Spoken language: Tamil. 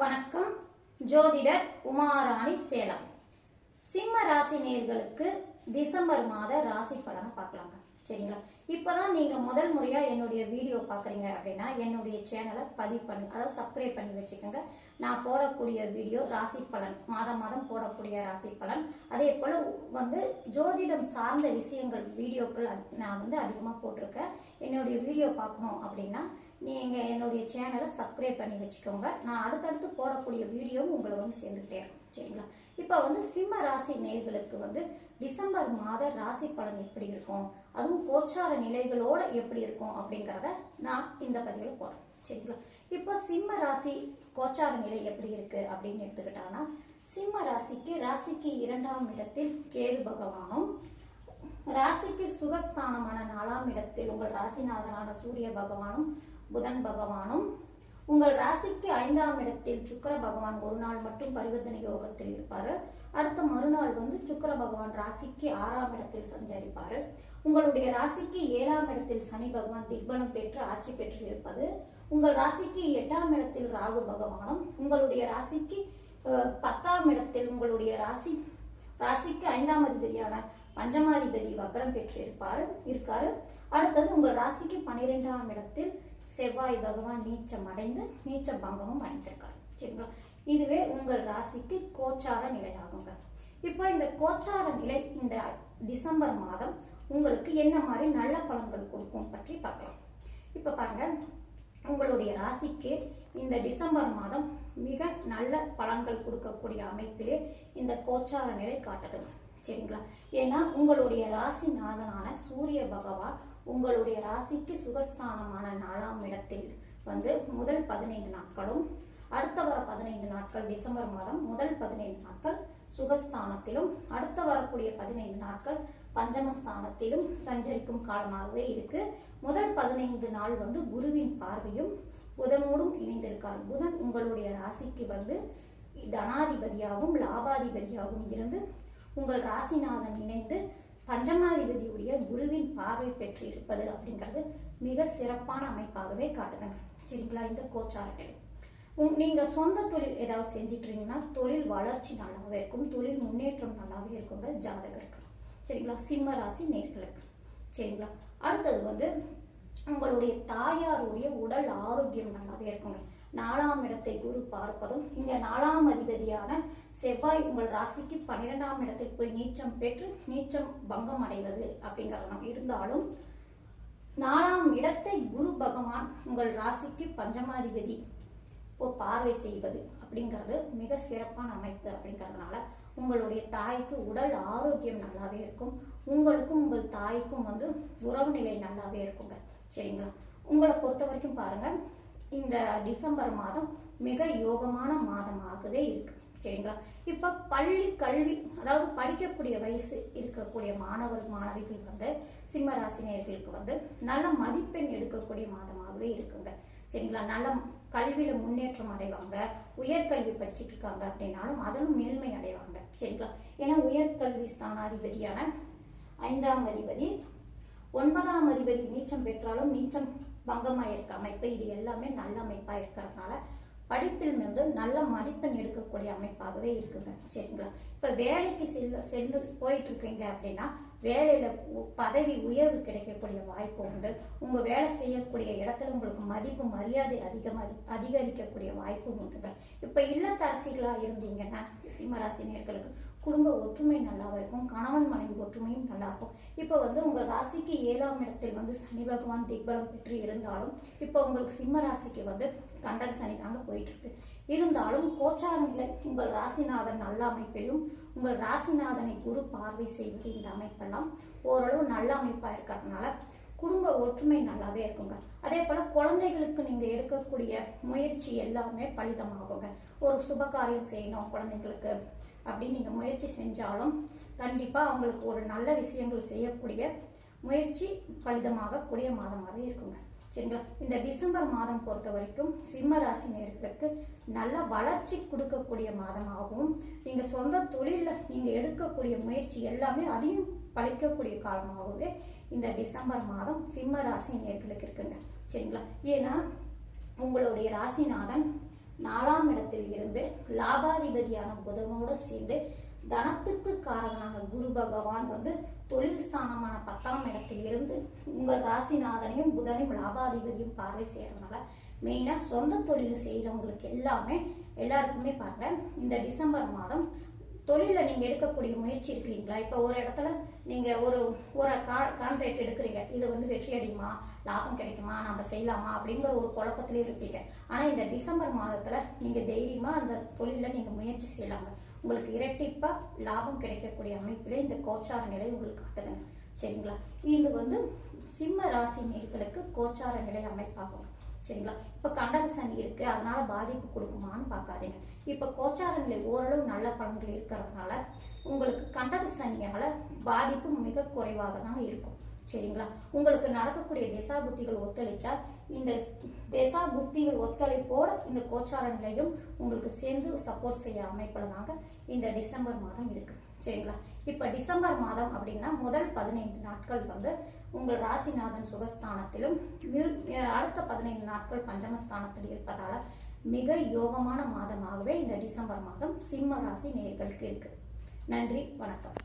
வணக்கம். ஜோதிடர் உமாராணி சேலம். சிம்ம ராசி நேர்களுக்கு டிசம்பர் மாத ராசி பலனை பார்க்கலாங்க. சரிங்களா? இப்போ தான் நீங்கள் முதல் முறையாக என்னுடைய வீடியோ பார்க்குறீங்க அப்படின்னா என்னுடைய சேனலை பதிவு பண்ணி அதாவது சப்ஸ்கிரைப் பண்ணி வச்சுக்கோங்க. நான் போடக்கூடிய வீடியோ ராசி பலன் மாதம் மாதம் போடக்கூடிய ராசி பலன். அதே போல் வந்து ஜோதிடம் சார்ந்த விஷயங்கள் வீடியோக்கள் நான் வந்து அதிகமாக போட்டிருக்கேன். என்னுடைய வீடியோ பார்க்கணும் அப்படின்னா நீங்கள் என்னுடைய சேனலை சப்ஸ்கிரைப் பண்ணி வச்சுக்கோங்க. நான் அடுத்தடுத்து போடக்கூடிய வீடியோவும் உங்களை வந்து சேர்ந்துக்கிட்டே இருக்கும். சரிங்களா? இப்போ வந்து சிம்ம ராசி நேர்களுக்கு வந்து டிசம்பர் மாத ராசி பலன் எப்படி இருக்கும்? அதுவும் கோச்சார நிலைகளோட எப்படி இருக்கும் அப்படிங்கிறத நான் இந்த பதிவில் போடுறேன். சரிங்களா? இப்போ சிம்ம ராசி கோச்சார நிலை எப்படி இருக்கு அப்படின்னு எடுத்துக்கிட்டாங்கன்னா சிம்ம ராசிக்கு ராசிக்கு இரண்டாம் இடத்தில் கேது பகவானும் ராசிக்கு சுகஸ்தானமான நாலாம் இடத்தில் உங்கள் ராசிநாதனான சூரிய பகவானும் புதன் பகவானும் உங்கள் ராசிக்கு ஐந்தாம் இடத்தில் சுக்கர பகவான் ஒரு நாள் மட்டும் பரிவர்த்தனை யோகத்தில் இருப்பாரு. அடுத்த மறுநாள் வந்து சுக்கர பகவான் ராசிக்கு ஆறாம் இடத்தில் சஞ்சரிப்பாரு. உங்களுடைய ராசிக்கு ஏழாம் இடத்தில் சனி பகவான் திக்பலம் பெற்று ஆட்சி பெற்று இருப்பது. உங்கள் ராசிக்கு எட்டாம் இடத்தில் ராகு பகவானும் உங்களுடைய ராசிக்கு பத்தாம் இடத்தில் உங்களுடைய ராசி ராசிக்கு ஐந்தாம் அதிபதியான பஞ்சமாதிபதி வக்ரம் பெற்று இருப்பாரு இருக்காரு. அடுத்தது உங்கள் ராசிக்கு பன்னிரெண்டாம் இடத்தில் செவ்வாய் பகவான் நீச்சம் அடைந்து நீச்ச பங்கமும் அடைந்திருக்காரு சரிங்களா? இதுவே உங்கள் ராசிக்கு கோச்சார நிலையாகுங்க இப்போ இந்த கோச்சார நிலை இந்த டிசம்பர் மாதம் உங்களுக்கு என்ன மாதிரி நல்ல பலன்கள் கொடுக்கும் பற்றி பார்க்கலாம். இப்போ பாருங்க உங்களுடைய ராசிக்கு இந்த டிசம்பர் மாதம் மிக நல்ல பலன்கள் கொடுக்கக்கூடிய அமைப்பிலே இந்த கோச்சார நிலை காட்டுதுங்க சரிங்களா? ஏன்னா உங்களுடைய ராசி நாதனான சூரிய பகவான் உங்களுடைய ராசிக்கு சுகஸ்தானமான நாலாம் இடத்தில் வந்து முதல் பதினைந்து நாட்களும் அடுத்த வர பதினைந்து நாட்கள் டிசம்பர் மாதம் முதல் பதினைந்து நாட்கள் சுகஸ்தானத்திலும் அடுத்த வரக்கூடிய பதினைந்து நாட்கள் பஞ்சமஸ்தானத்திலும் சஞ்சரிக்கும் காலமாகவே இருக்கு. முதல் பதினைந்து நாள் வந்து குருவின் பார்வையும் புதனோடும் இணைந்திருக்கார். புதன் உங்களுடைய ராசிக்கு வந்து தனாதிபதியாகவும் லாபாதிபதியாகவும் இருந்து உங்கள் ராசிநாதன் இணைந்து பஞ்சமாதிபதியுடைய குருவின் பார்வை பெற்று இருப்பது அப்படிங்கிறது மிக சிறப்பான அமைப்பாகவே காட்டுதுங்க சரிங்களா? இந்த கோச்சாரங்கள். உங் நீங்க சொந்த தொழில் ஏதாவது செஞ்சிட்டு தொழில் வளர்ச்சி நல்லாவே இருக்கும். தொழில் முன்னேற்றம் நல்லாவே இருக்குங்க ஜாதகருக்கு. சரிங்களா? சிம்ம ராசி நேர்களுக்கு. சரிங்களா? அடுத்தது வந்து உங்களுடைய தாயாருடைய உடல் ஆரோக்கியம் நல்லாவே இருக்குங்க. நாலாம் இடத்தை குரு பார்ப்பதும் இங்க நாலாம் அதிபதியான செவ்வாய் உங்கள் ராசிக்கு பன்னிரெண்டாம் இடத்தில் போய் நீச்சம் பெற்று நீச்சம் பங்கம் அடைவது அப்படிங்கிறது இருந்தாலும் நாலாம் இடத்தை குரு பகவான் உங்கள் ராசிக்கு பஞ்சமாதிபதி இப்போ பார்வை செய்வது அப்படிங்கிறது மிக சிறப்பான அமைப்பு அப்படிங்கிறதுனால உங்களுடைய தாய்க்கு உடல் ஆரோக்கியம் நல்லாவே இருக்கும். உங்களுக்கும் உங்கள் தாய்க்கும் வந்து உறவு நிலை நல்லாவே இருக்குங்க. சரிங்களா? உங்களை பொறுத்த வரைக்கும் பாருங்க இந்த டிசம்பர் மாதம் மிக யோகமான மாதமாகவே இருக்கு. சரிங்களா? இப்ப பள்ளி கல்வி அதாவது படிக்கக்கூடிய வயசு இருக்கக்கூடிய மாணவர் மாணவிகள் வந்து சிம்ம ராசினியர்களுக்கு வந்து நல்ல மதிப்பெண் எடுக்கக்கூடிய மாதமாகவே இருக்குங்க. சரிங்களா? நல்ல கல்வியில முன்னேற்றம் அடைவாங்க. உயர்கல்வி படிச்சுட்டு இருக்காங்க அப்படின்னாலும் அதிலும் மேன்மை அடைவாங்க. சரிங்களா? ஏன்னா உயர்கல்வி ஸ்தானாதிபதியான ஐந்தாம் அதிபதி ஒன்பதாம் அதிபதி நீச்சம் பெற்றாலும் நீச்சம் பங்கமாக இருக்க அமைப்பு. இது எல்லாமே நல்ல அமைப்பாக இருக்கிறதுனால படிப்பில் வந்து நல்ல மதிப்பெண் எடுக்கக்கூடிய அமைப்பாகவே இருக்குங்க. சரிங்களா? இப்போ வேலைக்கு செல்ல சென்று போயிட்டு இருக்கீங்க அப்படின்னா வேலையில் பதவி உயர்வு கிடைக்கக்கூடிய வாய்ப்பு உண்டு. உங்கள் வேலை செய்யக்கூடிய இடத்துல உங்களுக்கு மதிப்பு மரியாதை அதிகமாக அதிகரிக்கக்கூடிய வாய்ப்பு உண்டுங்க. இப்போ இல்லத்தரசிகளாக இருந்தீங்கன்னா சிம்மராசினியர்களுக்கு குடும்ப ஒற்றுமை நல்லாவே இருக்கும்? கணவன் மனைவி ஒற்றுமையும் நல்லா இருக்கும். இப்போ வந்து உங்க ராசிக்கு ஏழாம் இடத்தில் வந்து சனி பகவான் திக்பலம் பெற்று இருந்தாலும் இப்போ உங்களுக்கு சிம்ம ராசிக்கு வந்து கண்டக சனி தாங்க போயிட்டு இருக்கு இருந்தாலும் கோச்சாரங்களை உங்கள் ராசிநாதன் நல்ல அமைப்பிலும் உங்கள் ராசிநாதனை குரு பார்வை செய்வது இந்த அமைப்பெல்லாம் ஓரளவு நல்ல அமைப்பா இருக்கிறதுனால குடும்ப ஒற்றுமை நல்லாவே இருக்குங்க. அதே போல குழந்தைகளுக்கு நீங்க எடுக்கக்கூடிய முயற்சி எல்லாமே பலிதமாகுங்க. ஒரு சுப காரியம் செய்யணும் குழந்தைங்களுக்கு. அப்படின்னு நீங்கள் முயற்சி செஞ்சாலும் கண்டிப்பாக அவங்களுக்கு ஒரு நல்ல விஷயங்கள் செய்யக்கூடிய முயற்சி பலிதமாக கூடிய மாதமாகவே இருக்குங்க. சரிங்களா? இந்த டிசம்பர் மாதம் பொறுத்த வரைக்கும் சிம்ம ராசி நேர்களுக்கு நல்ல வளர்ச்சி கொடுக்கக்கூடிய மாதமாகவும் நீங்கள் சொந்த தொழிலில் நீங்கள் எடுக்கக்கூடிய முயற்சி எல்லாமே அதையும் பழிக்கக்கூடிய காலமாகவே இந்த டிசம்பர் மாதம் சிம்ம ராசி நேர்களுக்கு இருக்குங்க. சரிங்களா? ஏன்னா உங்களுடைய ராசிநாதன் நாலாம் இடத்தில் இருந்து லாபாதிபதியான புதனோடு சேர்ந்து தனத்துக்கு காரகனான குரு பகவான் வந்து தொழில் ஸ்தானமான பத்தாம் இடத்தில் இருந்து உங்கள் ராசிநாதனையும் புதனையும் லாபாதிபதியும் பார்வை செய்யறதுனால மெயினாக சொந்த தொழில் செய்கிறவங்களுக்கு எல்லாமே எல்லாருக்குமே பாருங்க இந்த டிசம்பர் மாதம் தொழிலில் நீங்கள் எடுக்கக்கூடிய முயற்சி இருக்கிறீங்களா இப்போ ஒரு இடத்துல நீங்கள் ஒரு ஒரு கா கான்ட்ராக்ட் எடுக்கிறீங்க. இது வந்து வெற்றி அடையுமா? லாபம் கிடைக்குமா? நம்ம செய்யலாமா? அப்படிங்கிற ஒரு குழப்பத்திலே இருப்பீங்க. ஆனால் இந்த டிசம்பர் மாதத்தில் நீங்கள் தைரியமாக அந்த தொழிலில் நீங்கள் முயற்சி செய்யலாங்க. உங்களுக்கு இரட்டிப்பாக லாபம் கிடைக்கக்கூடிய அமைப்பில் இந்த கோச்சார நிலை உங்களுக்கு காட்டுதுங்க. சரிங்களா? இது வந்து சிம்ம ராசி நேர்களுக்கு கோச்சார நிலை அமைப்பாகும். சரிங்களா? இப்போ கண்டக சனி இருக்கு அதனால பாதிப்பு கொடுக்குமான்னு பார்க்காதீங்க. இப்போ கோச்சார நிலை ஓரளவு நல்ல பலன்கள் இருக்கிறதுனால உங்களுக்கு கண்டக சனியால பாதிப்பு மிக குறைவாக தாங்க இருக்கும். சரிங்களா? உங்களுக்கு நடக்கக்கூடிய திசா புத்திகள் ஒத்துழைச்சா இந்த திசா புத்திகள் ஒத்துழைப்போட இந்த கோச்சார நிலையும் உங்களுக்கு சேர்ந்து சப்போர்ட் செய்ய அமைப்பில் தாங்க இந்த டிசம்பர் மாதம் இருக்குது சரிங்களா? இப்போ டிசம்பர் மாதம் அப்படின்னா முதல் பதினைந்து நாட்கள் வந்து உங்கள் ராசிநாதன் சுகஸ்தானத்திலும் அடுத்த பதினைந்து நாட்கள் பஞ்சமஸ்தானத்தில் இருப்பதால மிக யோகமான மாதமாகவே இந்த டிசம்பர் மாதம் சிம்ம ராசி நேர்களுக்கு இருக்கு. நன்றி வணக்கம்.